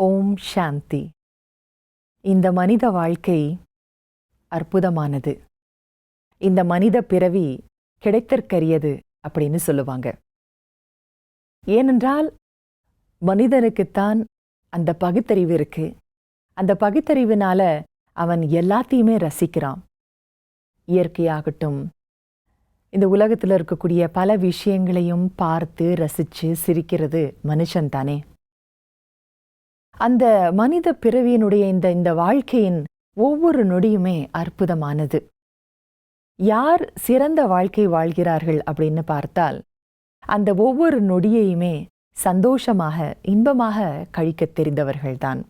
ஓம் சாந்தி. இந்த மனித வாழ்க்கை அற்புதமானது. இந்த மனித பிறவி கிடைத்தற்கரியது அப்படின்னு சொல்லுவாங்க. ஏனென்றால் மனிதனுக்குத்தான் அந்த பகுத்தறிவு இருக்கு. அந்த பகுத்தறிவினால அவன் எல்லாத்தையுமே ரசிக்கிறான். இயற்கையாகட்டும் இந்த உலகத்தில் இருக்கக்கூடிய பல விஷயங்களையும் பார்த்து ரசித்து சிரிக்கிறது மனுஷன் தானே அந்த மனித பிறவியினுடைய இந்த இந்த வாழ்க்கையின் ஒவ்வொரு நொடியுமே அற்புதமானது. யார் சிறந்த வாழ்க்கை வாழ்கிறார்கள் அப்படின்னு பார்த்தால் அந்த ஒவ்வொரு நொடியையுமே சந்தோஷமாக இன்பமாக கழிக்க தெரிந்தவர்கள்தான்.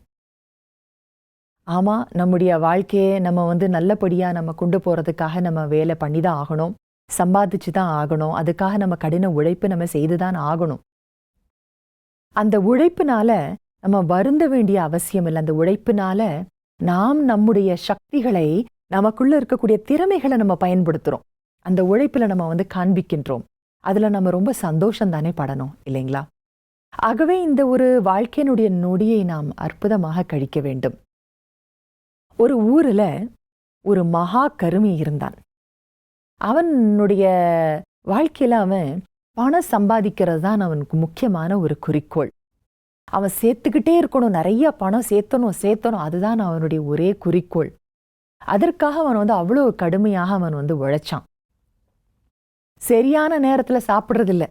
ஆமா நம்முடைய வாழ்க்கையை நம்ம வந்து நல்லபடியா நம்ம கொண்டு போறதுக்காக நம்ம வேலை பண்ணி தான் ஆகணும் சம்பாதிச்சு தான் ஆகணும் அதுக்காக நம்ம கடின உழைப்பு நம்ம செய்து தான் ஆகணும். அந்த உழைப்பினால நம்ம வருந்த வேண்டிய அவசியம் இல்லை. அந்த உழைப்பினால நாம் நம்முடைய சக்திகளை நமக்குள்ள இருக்கக்கூடிய திறமைகளை நம்ம பயன்படுத்துறோம். அந்த உழைப்பில் நம்ம வந்து காண்பிக்கின்றோம். அதில் நம்ம ரொம்ப சந்தோஷம் தானே படணும் இல்லைங்களா? ஆகவே இந்த ஒரு வாழ்க்கையினுடைய நொடியை நாம் அற்புதமாக கழிக்க வேண்டும். ஒரு ஊர்ல ஒரு மகா கருமி இருந்தான். அவனுடைய வாழ்க்கையில அவன் பணம் சம்பாதிக்கிறது தான் அவனுக்கு முக்கியமான ஒரு குறிக்கோள். அவன் சேர்த்துக்கிட்டே இருக்கணும் நிறைய பணம் சேர்த்தணும் சேர்த்தணும். அதுதான் அவனுடைய ஒரே குறிக்கோள். அதற்காக அவன் வந்து அவ்வளோ கடுமையாக அவன் வந்து உழைச்சான். சரியான நேரத்துல சாப்பிட்றதில்ல.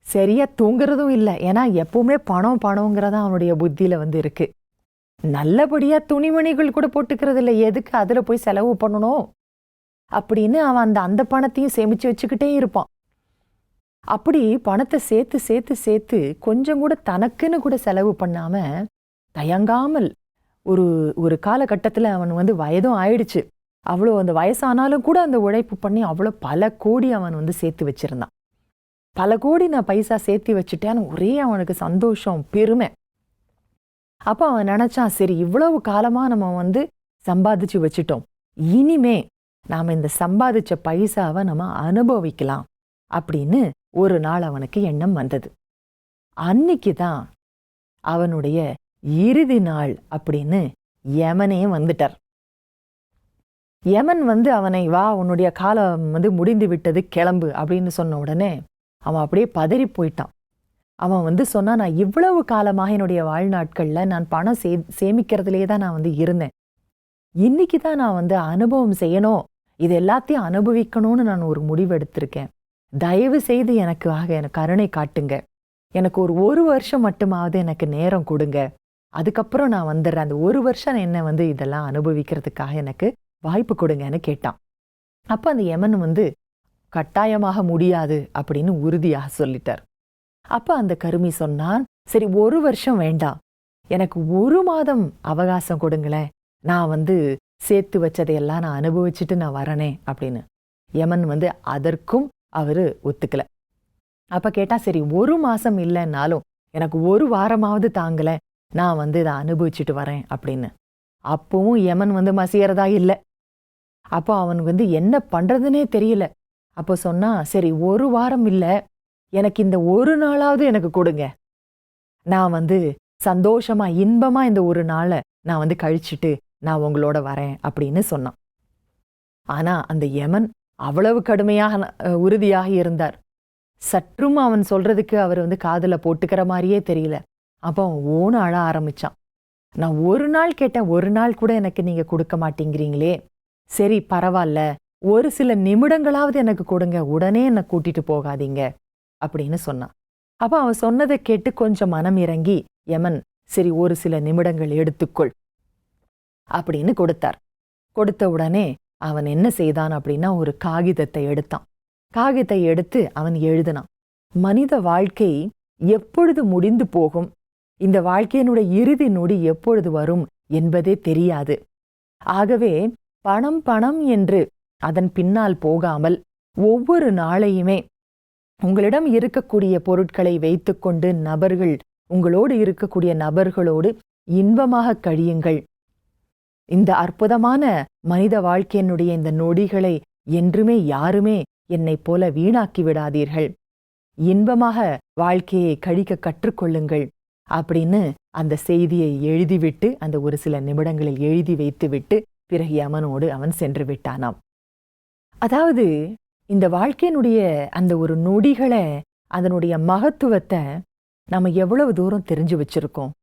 சரியா தூங்குறதும் இல்லை. ஏன்னா எப்பவுமே பணம் பணங்கிறதா அவனுடைய புத்தியில வந்து இருக்கு. நல்லபடியா துணிமணிகள் கூட போட்டுக்கிறது இல்லை எதுக்கு அதுல போய் செலவு பண்ணணும்? அப்படின்னு அவன் அந்த அந்த பணத்தையும் சேமிச்சு வச்சுக்கிட்டே இருப்பான். அப்படி பணத்தை சேர்த்து சேர்த்து சேர்த்து கொஞ்சம் கூட தனக்குன்னு கூட செலவு பண்ணாம தயங்காமல் ஒரு ஒரு காலகட்டத்தில் அவன் வந்து வயதும் ஆயிடுச்சு. அவ்வளோ அந்த வயசானாலும் கூட அந்த உழைப்பு பண்ணி அவ்வளோ பல கோடி அவன் வந்து சேர்த்து வச்சிருந்தான். பல கோடி நான் பைசா சேர்த்து வச்சுட்டேன்னு ஒரே அவனுக்கு சந்தோஷம் பெருமை. அப்போ அவன் நினச்சான் சரி இவ்வளவு காலமாக நம்ம வந்து சம்பாதிச்சு வச்சுட்டோம். இனிமே நாம் இந்த சம்பாதிச்ச பைசாவை நம்ம அனுபவிக்கலாம் அப்படின்னு ஒரு நாள் அவனுக்கு எண்ணம் வந்தது. அன்னைக்கு தான் அவனுடைய இறுதி நாள் அப்படின்னு யமனே வந்துட்டார். யமன் வந்து அவனை வா உன்னுடைய காலம் வந்து முடிந்து விட்டது கிளம்பு அப்படின்னு சொன்ன உடனே அவன் அப்படியே பதறி போயிட்டான். அவன் வந்து சொன்னான் நான் இவ்வளவு காலமாக என்னுடைய வாழ்நாட்களில் நான் பணம் சே சேமிக்கிறதுலே தான் நான் வந்து இருந்தேன். இன்னைக்கு தான் நான் வந்து அனுபவம் செய்யணும். இது எல்லாத்தையும் அனுபவிக்கணும்னு நான் ஒரு முடிவு எடுத்திருக்கேன். தயவு செய்து எனக்கு ஆக எனக்கு கருணை காட்டுங்க. எனக்கு ஒரு ஒரு வருஷம் மட்டுமாவது எனக்கு நேரம் கொடுங்க. அதுக்கப்புறம் நான் வந்துடுறேன். அந்த ஒரு வருஷம் என்ன வந்து இதெல்லாம் அனுபவிக்கிறதுக்காக எனக்கு வாய்ப்பு கொடுங்கன்னு கேட்டான். அப்ப அந்த யமன் வந்து கட்டாயமாக முடியாது அப்படின்னு உறுதியாக சொல்லிட்டார். அப்போ அந்த கருமி சொன்னான் சரி ஒரு வருஷம் வேண்டாம். எனக்கு ஒரு மாதம் அவகாசம் கொடுங்களேன். நான் வந்து சேர்த்து வச்சதையெல்லாம் நான் அனுபவிச்சுட்டு நான் வரனே அப்படின்னு. யமன் வந்து அதற்கும் அவரு ஒத்துக்கல. அப்ப கேட்டா சரி ஒரு மாசம் இல்லைன்னாலும் எனக்கு ஒரு வாரமாவது தாங்கல. நான் வந்து இதை அனுபவிச்சுட்டு வரேன் அப்படின்னு. அப்பவும் யமன் வந்து மசியறதா இல்லை. அப்போ அவனுக்கு வந்து என்ன பண்றதுனே தெரியல. அப்போ சொன்னா சரி ஒரு வாரம் இல்லை. எனக்கு இந்த ஒரு நாளாவது எனக்கு கொடுங்க. நான் வந்து சந்தோஷமா இன்பமா இந்த ஒரு நாளை நான் வந்து கழிச்சிட்டு நான் உங்களோட வரேன் அப்படின்னு சொன்னான். ஆனா அந்த யமன் அவ்வளவு கடுமையாக உறுதியாக இருந்தார். சற்றும் அவன் சொல்றதுக்கு அவர் வந்து காதுல போட்டுக்கிற மாதிரியே தெரியல. அப்போ அவன் ஓன அழ ஆரம்பிச்சான். நான் ஒரு நாள் கேட்டேன் ஒரு நாள் கூட எனக்கு நீங்க கொடுக்க மாட்டேங்கிறீங்களே. சரி பரவாயில்ல ஒரு சில நிமிடங்களாவது எனக்கு கொடுங்க. உடனே என்னை கூட்டிட்டு போகாதீங்க. அப்படின்னு சொன்னான். அப்ப அவன் சொன்னதை கேட்டு கொஞ்சம் மனம் இறங்கி யமன் சரி ஒரு சில நிமிடங்கள் எடுத்துக்கொள். அப்படின்னு கொடுத்தார். கொடுத்த உடனே அவன் என்ன செய்தான் அப்படின்னா ஒரு காகிதத்தை எடுத்தான். காகிதத்தை எடுத்து அவன் எழுதினான். மனித வாழ்க்கை எப்பொழுது முடிந்து போகும்? இந்த வாழ்க்கையினுடைய இறுதி நொடி எப்பொழுது வரும் என்பதே தெரியாது. ஆகவே பணம் பணம் என்று அதன் பின்னால் போகாமல் ஒவ்வொரு நாளையுமே உங்களிடம் இருக்கக்கூடிய பொருட்களை வைத்துக்கொண்டு நபர்கள் உங்களோடு இருக்கக்கூடிய நபர்களோடு இன்பமாக கழியுங்கள். இந்த அற்புதமான மனித வாழ்க்கையினுடைய இந்த நொடிகளை என்றுமே யாருமே என்னைப் போல வீணாக்கி விடாதீர்கள். இன்பமாக வாழ்க்கையை கழிக்க கற்றுக்கொள்ளுங்கள் அப்படின்னு அந்த செய்தியை எழுதிவிட்டு அந்த ஒரு சில நிமிடங்களில் எழுதி வைத்துவிட்டு பிறகு யமனோடு அவன் சென்று விட்டானாம். அதாவது இந்த வாழ்க்கையினுடைய அந்த ஒரு நொடிகளை அதனுடைய மகத்துவத்தை நம்ம எவ்வளவு தூரம் தெரிஞ்சு வச்சிருக்கோம்.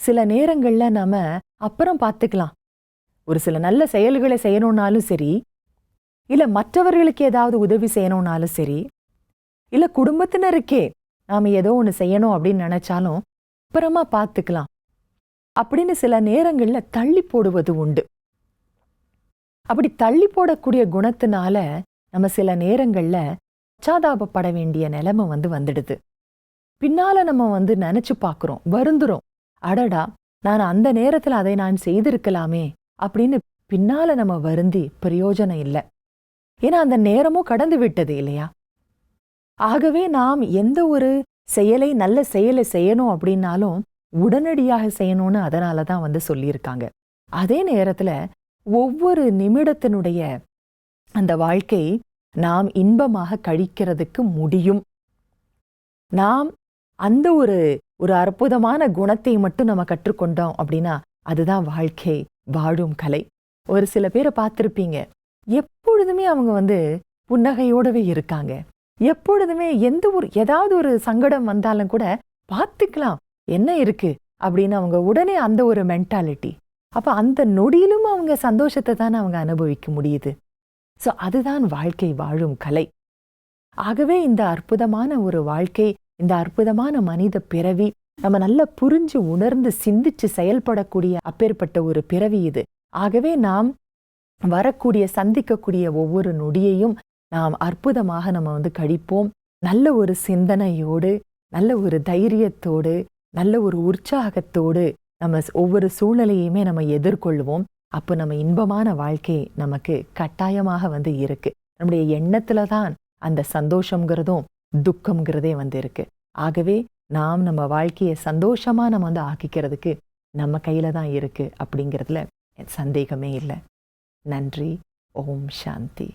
சில நேரங்கள்ல நாம அப்புறம் பார்த்துக்கலாம். ஒரு சில நல்ல செயல்களை செய்யணும்னாலும் சரி இல்ல மற்றவர்களுக்கு ஏதாவது உதவி செய்யணும்னாலும் சரி இல்ல குடும்பத்தினருக்கே நாம ஏதோ ஒன்று செய்யணும் அப்படின்னு நினைச்சாலும் அப்புறமா பார்த்துக்கலாம் அப்படின்னு சில நேரங்கள்ல தள்ளி போடுவது உண்டு. அப்படி தள்ளி போடக்கூடிய குணத்தினால நம்ம சில நேரங்கள்ல பச்சாதாபப்பட வேண்டிய நிலைமை வந்து வந்துடுது. பின்னால நம்ம வந்து நினச்சி பார்க்குறோம் வருந்துறோம். அடடா நான் அந்த நேரத்துல அதை நான் செய்திருக்கலாமே அப்படின்னு பின்னால நம்ம வருந்தி பிரயோஜனம் இல்லை. ஏன்னா அந்த நேரமும் கடந்து விட்டது இல்லையா? ஆகவே நாம் எந்த ஒரு செயலை நல்ல செயலை செய்யணும் அப்படின்னாலும் உடனடியாக செய்யணும்னு அதனால தான் வந்து சொல்லியிருக்காங்க. அதே நேரத்துல ஒவ்வொரு நிமிடத்தினுடைய அந்த வாழ்க்கை நாம் இன்பமாக கழிக்கிறதுக்கு முடியும். நாம் அந்த ஒரு ஒரு அற்புதமான குணத்தை மட்டும் நம்ம கற்றுக்கொண்டோம் அப்படின்னா அதுதான் வாழ்க்கை. வாழும் கலை. ஒரு சில பேரை பார்த்துருப்பீங்க. எப்பொழுதுமே அவங்க வந்து புன்னகையோடவே இருக்காங்க. எப்பொழுதுமே எந்த ஒரு ஏதாவது ஒரு சங்கடம் வந்தாலும் கூட பார்த்துக்கலாம். என்ன இருக்கு? அப்படின்னு அவங்க உடனே அந்த ஒரு மென்டாலிட்டி அப்ப அந்த நொடியிலும் அவங்க சந்தோஷத்தை தானே அவங்க அனுபவிக்க முடியுது. ஸோ அதுதான் வாழ்க்கை வாழும் கலை. ஆகவே இந்த அற்புதமான ஒரு வாழ்க்கை இந்த அற்புதமான மனித பிறவி நம்ம நல்லா புரிஞ்சு உணர்ந்து சிந்திச்சு செயல்படக்கூடிய அப்பேற்பட்ட ஒரு பிறவி இது. ஆகவே நாம் வரக்கூடிய சந்திக்கக்கூடிய ஒவ்வொரு நொடியையும் நாம் அற்புதமாக நம்ம வந்து கழிப்போம். நல்ல ஒரு சிந்தனையோடு நல்ல ஒரு தைரியத்தோடு நல்ல ஒரு உற்சாகத்தோடு நம்ம ஒவ்வொரு சூழ்நிலையுமே நம்ம எதிர்கொள்வோம். அப்போ நம்ம இன்பமான வாழ்க்கை நமக்கு கட்டாயமாக வந்து இருக்கு. நம்முடைய எண்ணத்துல தான் அந்த சந்தோஷங்கிறதும் துக்கம்ங்கிறதே வந்து இருக்கு. ஆகவே நாம் நம்ம வாழ்க்கையை சந்தோஷமாக நம்ம வந்து ஆக்கிக்கிறதுக்கு நம்ம கையில் தான் இருக்குது அப்படிங்கிறதுல சந்தேகமே இல்லை. நன்றி. ஓம் சாந்தி.